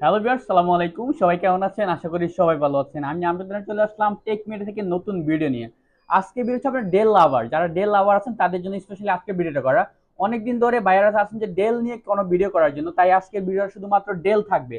Hello viewers সালামু আলাইকুম সবাই কেমন আছেন? আশা করি সবাই ভালো আছেন। আমি আপনাদের চলে আসলাম টেক মিডিয়া থেকে নতুন ভিডিও নিয়ে। আজকে ভিডিও আপনার ডেল লাভার যারা ডেল লাভার আছেন, তাদের জন্য স্পেশালি আজকে ভিডিওটা করা। অনেকদিন ধরে বাইরে আছেন যে ডেল নিয়ে কোনো ভিডিও করার জন্য, তাই আজকে ভিডিও শুধুমাত্র ডেল থাকবে।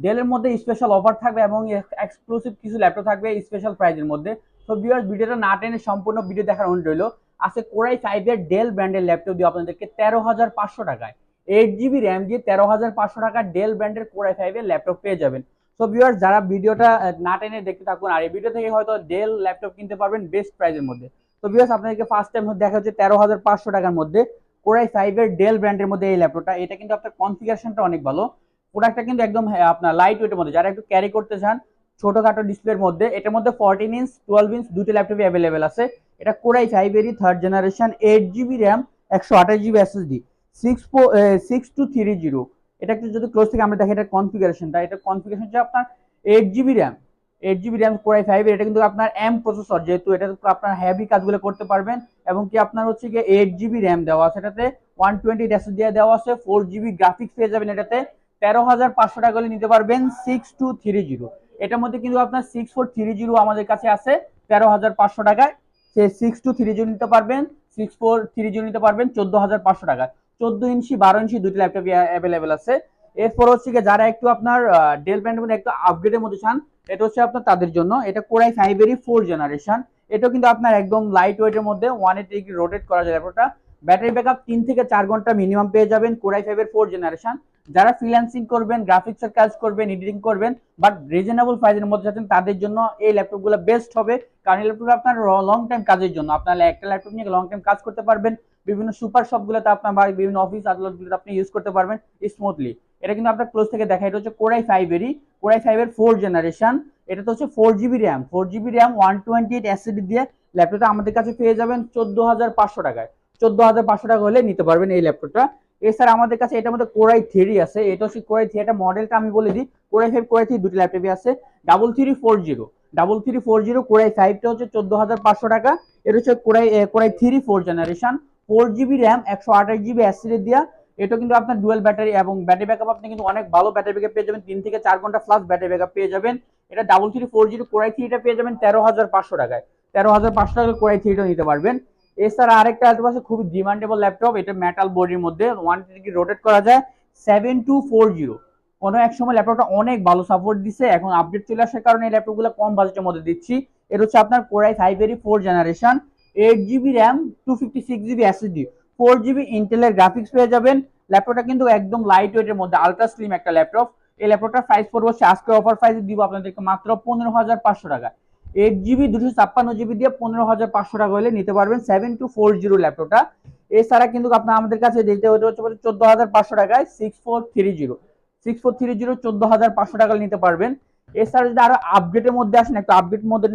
ডেলের মধ্যে স্পেশাল অফার থাকবে এবং এক্সক্লুসিভ কিছু ল্যাপটপ থাকবে স্পেশাল প্রাইজের মধ্যে। তো ভিউয়ার্স ভিডিওটা না টেনে সম্পূর্ণ ভিডিও দেখার অনুরোধ রইল। আজকে কোরাই ফাইভের ডেল ব্র্যান্ডের ল্যাপটপ দিয়ে আপনাদেরকে তেরো হাজার পাঁচশো টাকায় এইট জিবি র্যাম দিয়ে তেরো হাজার পাঁচশো টাকা ডেল ব্র্যান্ডের কোরাই ফাইভের ল্যাপটপ পেয়ে যাবেন। সো ভিউয়ার্স যারা ভিডিওটা না টেনে দেখতে থাকুন আর এই ভিডিও থেকে হয়তো ডেল ল্যাপটপ কিনতে পারবেন বেস্ট প্রাইসের মধ্যে। তো ভিউয়ার্স আপনাদেরকে ফার্স্ট টাইম দেখা হচ্ছে তেরো হাজার পাঁচশো টাকার মধ্যে কোরাই ফাইভের ডেল ব্র্যান্ডের মধ্যে এই ল্যাপটপটা এটা কিন্তু আপনার কনফিগারেশনটা অনেক ভালো। প্রোডাক্টটা কিন্তু একদম হ্যাঁ, আপনার লাইট ওয়েটের মধ্যে। যারা একটু ক্যারি করতে চান ছোটখাটো ডিসপ্লের মধ্যে এটার মধ্যে ফোরটিন ইঞ্চ টুয়েলভ ইঞ্চ দুটো ল্যাপটপই অ্যাভেলেবেল আছে। এটা core i ফাইভেরই third generation eight GB RAM একশো আঠাশ GB SSD six four six two three zero এটা একটু যদি ক্লোজ থেকে আমরা দেখি, এটা কনফিগারেশনটা এটা কনফিগারেশন হচ্ছে আপনার eight GB RAM eight GB RAM core i five এটা কিন্তু আপনার এম প্রসেসর যেহেতু এটা আপনার হেভি কাজগুলো করতে পারবেন, এবং কি আপনার হচ্ছে গিয়ে এইট জিবি র্যাম দেওয়া আছে। এটাতে ওয়ান টোয়েন্টি এসএসডি দেওয়া আছে ফোর জিবি গ্রাফিক্স পেয়ে যাবেন এটাতে। তেরো হাজার পাঁচশো টাকা হলে নিতে পারবেন সিক্স টু থ্রি জিরো এটার মধ্যে কিন্তু আপনার সিক্স ফোর থ্রি জিরো আমাদের কাছে আছে, তেরো হাজার পাঁচশো টাকায়। সে সিক্স টু থ্রি জিরো নিতে পারবেন সিক্স ফোর থ্রি জিরো নিতে পারবেন, চোদ্দ হাজার পাঁচশো টাকা চোদ্দ ইঞ্চি, বারো ইঞ্চি দুটি ল্যাপটপ অ্যাভেলেবেল আছে। এরপর হচ্ছে গিয়ে যারা একটু আপনার ডেল ব্র্যান্ডের মধ্যে একটু আপগ্রেডের মধ্যে চান, এটা হচ্ছে আপনার তাদের জন্য। এটা কোরাই ফাইভেরই ফোর জেনারেশন এটাও কিন্তু আপনার একদম লাইট ওয়েটের মধ্যে ওয়ান এইটি ডিগ্রি রোটেট করা যায় ল্যাপটপটা ব্যাটারি ব্যাকআপ তিন থেকে চার ঘণ্টা মিনিমাম পেয়ে যাবেন কোরাই ফাইভের ফোর জেনারেশন যারা ফ্রিল্যান্সিং করবেন গ্রাফিক্সের কাজ করবেন এডিটিং করবেন বাট রিজনেবল প্রাইসের মধ্যে আছেন তাদের জন্য এই ল্যাপটপগুলো বেস্ট হবে। কারণ এই ল্যাপটপ আপনার লং টাইম কাজের জন্য। আপনার একটা ল্যাপটপ নিয়ে লং টাইম কাজ করতে পারবেন। বিভিন্ন সুপার শপগুলোতে আপনার বা বিভিন্ন অফিস আদালতগুলোতে আপনি ইউজ করতে পারবেন স্মুথলি এটা কিন্তু আপনার ক্লোজ থেকে দেখা, এটা হচ্ছে কোরাই ফাইভেরই কোরাই ফাইভের ফোর জেনারেশন এটা তো হচ্ছে four GB RAM four GB RAM one twenty eight SSD দিয়ে ল্যাপটপটা আমাদের কাছে পেয়ে যাবেন চোদ্দ হাজার পাঁচশো টাকায়। চোদ্দ হাজার পাঁচশো টাকা হলে নিতে পারবেন এই ল্যাপটপটা এছাড়া আমাদের কাছে এটার মধ্যে কোরাই থ্রি আছে। এটা হচ্ছে কোরাই থ্রি এটা মডেলটা আমি বলে দিই। কোরাই ফাইভ কোরাই থ্রি দুটি ল্যাপটপই আছে। Double three four zero double three four zero core i ফাইভটা হচ্ছে চোদ্দ হাজার পাঁচশো টাকা। এটা হচ্ছে core i core i three four generation four GB RAM, একশো আঠাশ জিবি অ্যাসিডি দিয়া। এটা কিন্তু আপনার ডুয়েল ব্যাটারি এবং ব্যাটারি ব্যাকআপ আপনি কিন্তু অনেক ভালো ব্যাটারি ব্যাকআপ পেয়ে যাবেন। তিন থেকে চার ঘণ্টা প্লাস ব্যাটারি ব্যাকআপ পেয়ে যাবেন। এটা double three four zero core i থ্রিটা পেয়ে যাবেন তেরো হাজার পাঁচশো টাকায়। তেরো হাজার পাঁচশো টাকা কোরাই থ্রিটা নিতে পারবেন। এছাড়া আরেকটা আসতে পাশে, খুবই ডিমান্ডেবল ল্যাপটপ এটা মেটাল বডির মধ্যে ওয়ান ডিগ্রি রোটেট করা যায়। সেভেন টু ফোর জিরো কোনো এক সময় ল্যাপটপটা অনেক ভালো সাপোর্ট দিছে। এখন আপডেট চলে আসার কারণে এই ল্যাপটপগুলো কম বাজেটের মধ্যে দিচ্ছি। এটা হচ্ছে আপনার core i ফাইভেরই four generation eight GB RAM two fifty six GB SSD four GB ইন্টেলের গ্রাফিক্স পেয়ে যাবেন। ল্যাপটপটা কিন্তু একদম লাইট ওয়েটের মধ্যে আলট্রা স্লিম একটা ল্যাপটপ এই ল্যাপটপটার প্রাইস পড়বে হচ্ছে আজকে অফার প্রাইস দিব আপনাদেরকে মাত্র পনেরো হাজার পাঁচশো টাকা। এইট জিবি দুশো ছাপ্পান্ন জিবি দিয়ে পনেরো হাজার পাঁচশো টাকা হলে নিতে পারবেন সেভেন টু ফোর জিরো ল্যাপটপটা এছাড়া কিন্তু আপনার আমাদের কাছে দিতে হতে হচ্ছে চোদ্দ হাজার পাঁচশো টাকায় six four three zero six four three zero চোদ্দ হাজার পাঁচশো টাকা নিতে পারবেন। এছাড়া যদি আরও আপডেটের মধ্যে আসেন, একটু আপডেট মধ্যে,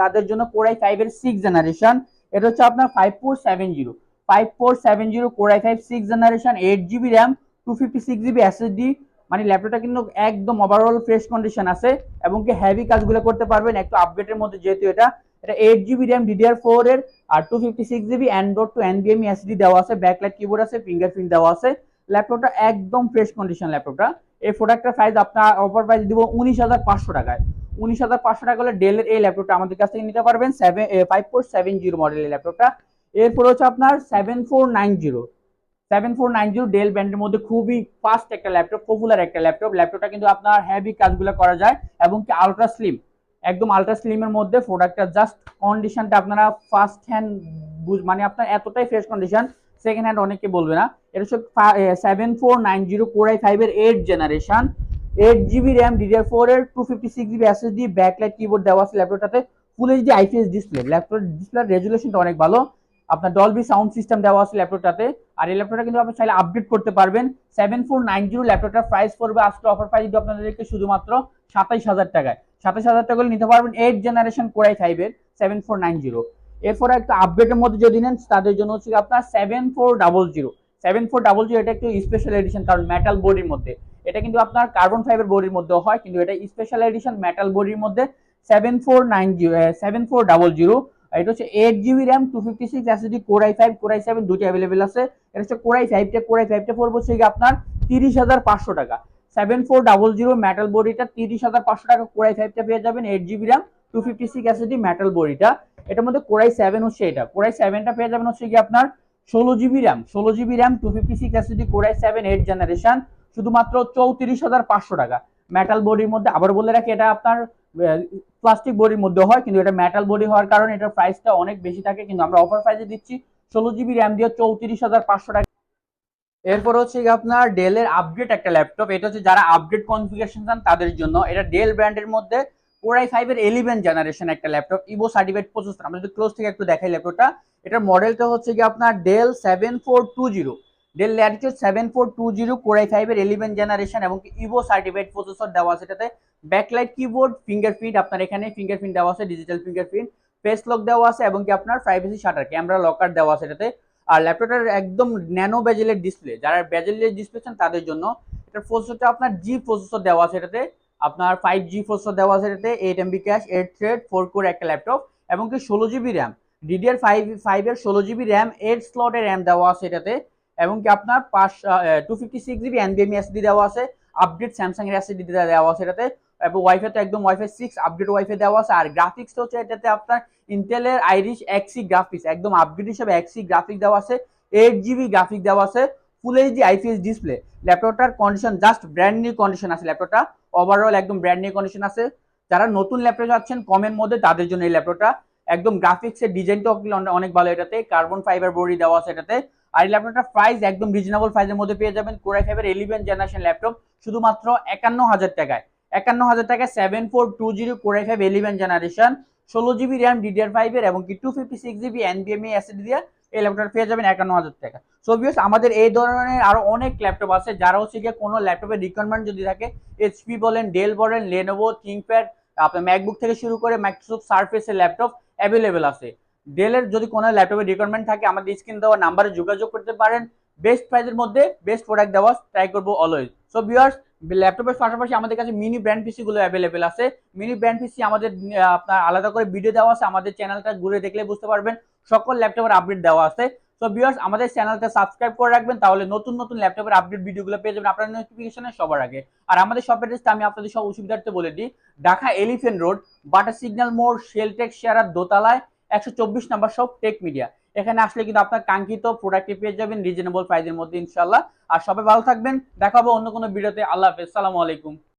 তাদের জন্য কোরাই ফাইভের সিক্স জেনারেশন এটা হচ্ছে আপনার five four seven zero five four seven zero core i five six generation eight GB RAM two fifty six GB SSD মানে ল্যাপটপটা কিন্তু একদম ওভারঅল ফ্রেশ কন্ডিশন আছে এবং কি হেভি কাজগুলো করতে পারবেন, একটু আপডেটের মধ্যে যেহেতু এটা। এটা eight GB RAM DDR four এর, আর two fifty six GB android two এনবিএমই SD দেওয়া আছে ব্যাকলাইট কিবোর্ড আছে ফিঙ্গারপ্রিন্ট দেওয়া আছে। ল্যাপটপটা একদম ফ্রেশ কন্ডিশন ল্যাপটপটা এই প্রোডাক্টটার প্রাইস আপনার অফার প্রাইস দিব উনিশ হাজার পাঁচশো টাকায়। উনিশ হাজার পাঁচশো টাকা হলে ডেলের এই ল্যাপটপটা আমাদের কাছ থেকে নিতে পারবেন। Seven five four seven zero মডেলের ল্যাপটপটা এরপর হচ্ছে আপনার seven four nine zero seven four nine zero Dell ব্র্যান্ডের মধ্যে খুবই ফাস্ট একটা ল্যাপটপ পপুলার একটা ল্যাপটপ ল্যাপটপটা কিন্তু আপনার হেভি কাজগুলো করা যায় এবং কি আলট্রা স্লিম একদম আলট্রা স্লিমের মধ্যে প্রোডাক্টটা জাস্ট কন্ডিশনটা আপনারা ফার্স্ট হ্যান্ড মানে আপনার এতটাই ফ্রেশ কন্ডিশন সেকেন্ড হ্যান্ড অনেকে বলবে না। এটা হচ্ছে seven four nine zero core i ফাইভের eight generation eight GB RAM DDR four এর two fifty six GB SSD backlight keyboard দেওয়া আছে ল্যাপটপটাতে full HD IPS display laptop ডিসপ্লের রেজুলেশনটা অনেক ভালো। আপনার ডলবি সাউন্ড সিস্টেম দেওয়া আছে ল্যাপটপটাতে আর এই ল্যাপটপটা কিন্তু আপনি চাইলে আপডেট করতে পারবেন। সেভেন ফোর নাইন জিরো ল্যাপটপটার প্রাইস পড়বে আজকে অফার প্রাইস দিব আপনাদেরকে শুধুমাত্র সাতাইশ হাজার টাকায়। সাতাইশ হাজার টাকা নিতে পারবেন এইট জেনারেশন কোরাই ফাইভের সেভেন ফোর নাইন জিরো এরপরে একটা আপডেটের মধ্যে যদি নেন, তাদের জন্য হচ্ছে আপনার seven four double zero seven four double zero এটা একটু স্পেশাল এডিশন কারণ মেটাল বডির মধ্যে। এটা কিন্তু আপনার কার্বন ফাইবার বডির মধ্যে হয়, কিন্তু এটা স্পেশাল এডিশন মেটাল বডির মধ্যে সেভেন ফোর নাইন জিরো এটা হচ্ছে eight GB RAM two fifty six SSD core i five core i seven দুটি অ্যাভেলেবেল আছে। এটা হচ্ছে কোরাই ফাইভটা কোরাই ফাইভটা আপনার তিরিশ হাজার পাঁচশো টাকা। Seven four double zero metal বডিটা তিরিশ হাজার পাঁচশো টাকা কোরাই ফাইভটা পেয়ে যাবেন eight GB RAM two fifty six SSD metal বডিটা এটার মধ্যে কোরাই সেভেন হচ্ছে এটা। কোরাই সেভেনটা পেয়ে যাবেন হচ্ছে কি আপনার ষোলো জিবি র্যাম ষোলো GB RAM two fifty six SSD core i seven eight generation শুধুমাত্র চৌত্রিশ হাজার পাঁচশো টাকা। মেটাল বডির মধ্যে, আবার বলে রাখি, এটা আপনার প্লাস্টিক বডির মধ্যে হয়, কিন্তু এটা মেটাল বডি হওয়ার কারণে এটার প্রাইসটা অনেক বেশি থাকে, কিন্তু আমরা অফার প্রাইসে দিচ্ছি ষোলো জিবি র্যাম দিয়ে চৌত্রিশ হাজার পাঁচশো টাকা। এরপর হচ্ছে আপনার ডেলের আপডেট একটা ল্যাপটপ এটা হচ্ছে যারা আপডেট কনফিগারেশন চান, তাদের জন্য। এটা ডেল ব্র্যান্ডের মধ্যে কোরাই ফাইভ এর এলিভেন জেনারেশন একটা ল্যাপটপ ইভো সার্টিফাইড প্রসেসর আমরা যদি ক্লোজ থেকে একটু দেখাই ল্যাপটপটা এটার মডেলটা হচ্ছে কি আপনার Dell seven four two zero Dell latitude seven four two zero core i five এর এলিভেন জেনারেশন এবং ইভো সার্টিফাইড প্রসেসর দেওয়া আছে এটাতে। ব্যাকলাইট কিবোর্ড ফিঙ্গারপ্রিন্ট আপনার এখানে ফিঙ্গারপ্রিন্ট দেওয়া আছে ডিজিটাল ফিঙ্গারপ্রিন্ট ফেস লক দেওয়া আছে এবং কি আপনার প্রাইভেসি শাটার ক্যামেরা লকার দেওয়া আছে এটাতে। আর ল্যাপটপটার একদম ন্যানো বেজেলের ডিসপ্লে যারা বেজেলের ডিসপ্লে চান তাদের জন্য এটার প্রসেসরটা আপনার জি প্রসেসর দেওয়া আছে এটাতে। আপনার ফাইভ জি প্রসেসর দেওয়া আছে এটাতে eight MB cache eight thread four core একটা ল্যাপটপ এবং কি ষোলো জিবি র্যাম ডিডিআর ফাইভ ফাইভের ষোলো জিবি র্যাম এইট স্লটের র্যাম দেওয়া আছে এটাতে। এবং কি আপনার পাঁচ টু ফিফটি সিক্স জিবি এনবিএমই এসডি দেওয়া আছে আপডেট স্যামসাং এর এসডি দেওয়া আছে এটাতে, এবং ওয়াইফাই তো একদম ওয়াইফাই সিক্স আপডেট ওয়াইফাই দেওয়া আছে, আর গ্রাফিক্সটা হচ্ছে এটাতে আপনার ইন্টেলের আইরিশ এক্সি গ্রাফিক্স একদম আপডেট হিসেবে এক্সি গ্রাফিক দেওয়া আছে এইট জিবি গ্রাফিক দেওয়া আছে full HD IPS display ল্যাপটপটার condition just brand new condition আছে ল্যাপটপটা ওভারঅল একদম ব্র্যান্ড নিউ কন্ডিশন আছে, যারা নতুন ল্যাপটপ যাচ্ছেন কমের মধ্যে তাদের জন্য এই ল্যাপটপটা একদম গ্রাফিক্সের ডিজাইনটাও অনেক ভালো এটাতে কার্বন ফাইবার বডি দেওয়া আছে এটাতে আর এই ল্যাপটপটার প্রাইস একদম রিজনেবল প্রাইসের মধ্যে পেয়ে যাবেন। কোরাই ফাইভের ইলেভেন জেনারেশন ল্যাপটপ শুধুমাত্র একান্ন হাজার টাকায় একান্ন হাজার টাকায় seven four two zero core i five eleven generation ষোলো জিবি র্যাম ডিডিআর ফাইভের এবং কি টু ফিফটি সিক্স জিবি এনবিএমই এসএসডি দিয়ে এই ল্যাপটপ পেয়ে যাবেন একান্ন হাজার টাকা সো ভিউস আমাদের এই ধরনের আরও অনেক ল্যাপটপ আছে যারা হচ্ছে গিয়ে কোনো ল্যাপটপের রিকোয়ারমেন্ট যদি থাকে এইচপি বলেন ডেল বলেন লেনোভো থিঙ্কপ্যাড আপনার ম্যাকবুক থেকে শুরু করে মাইক্রোসফট সার্ফেসের ল্যাপটপ অ্যাভেলেবেল আছে। ডেলের যদি কোনো ল্যাপটপের রিকোয়ারমেন্ট থাকে, আমাদের স্ক্রিন দেওয়া নাম্বারে যোগাযোগ করতে পারেন। বেস্ট প্রাইসের মধ্যে বেস্ট প্রোডাক্ট দেওয়া ট্রাই করব অলওয়েজ সো ভিউয়ার্স ল্যাপটপের পাশাপাশি আমাদের কাছে মিনি ব্র্যান্ড পিসি গুলো অ্যাভেলেবেল আছে। মিনি ব্র্যান্ড পিসি আমাদের আপনার আলাদা করে ভিডিও দেওয়া আছে। আমাদের চ্যানেলটা ঘুরে দেখলে বুঝতে পারবেন। সকল ল্যাপটপের আপডেট দেওয়া আছে। সো ভিউয়ার্স আমাদের চ্যানেলটা সাবস্ক্রাইব করে রাখবেন। তাহলে নতুন নতুন ল্যাপটপের আপডেট ভিডিওগুলো পেয়ে যাবেন আপনার নোটিফিকেশনে সবার আগে। আর আমাদের শপ অ্যাড্রেসটা আমি আপনাদের সব অসুবিধার্থে বলে দিই। ঢাকা এলিফেন্ট রোড বাটার সিগন্যাল মোড় শেলটেক শেয়ারার দোতলায়। একশো চব্বিশ নাম্বার সব টেক মিডিয়া এখানে আসলে কিন্তু আপনার কাঙ্ক্ষিত প্রোডাক্টটি পেয়ে যাবেন রিজনেবল প্রাইসের মধ্যে ইনশাল্লাহ আর সবাই ভালো থাকবেন। দেখা হবে অন্য কোনো ভিডিওতে আল্লাহ হাফেজ। সালামু আলাইকুম।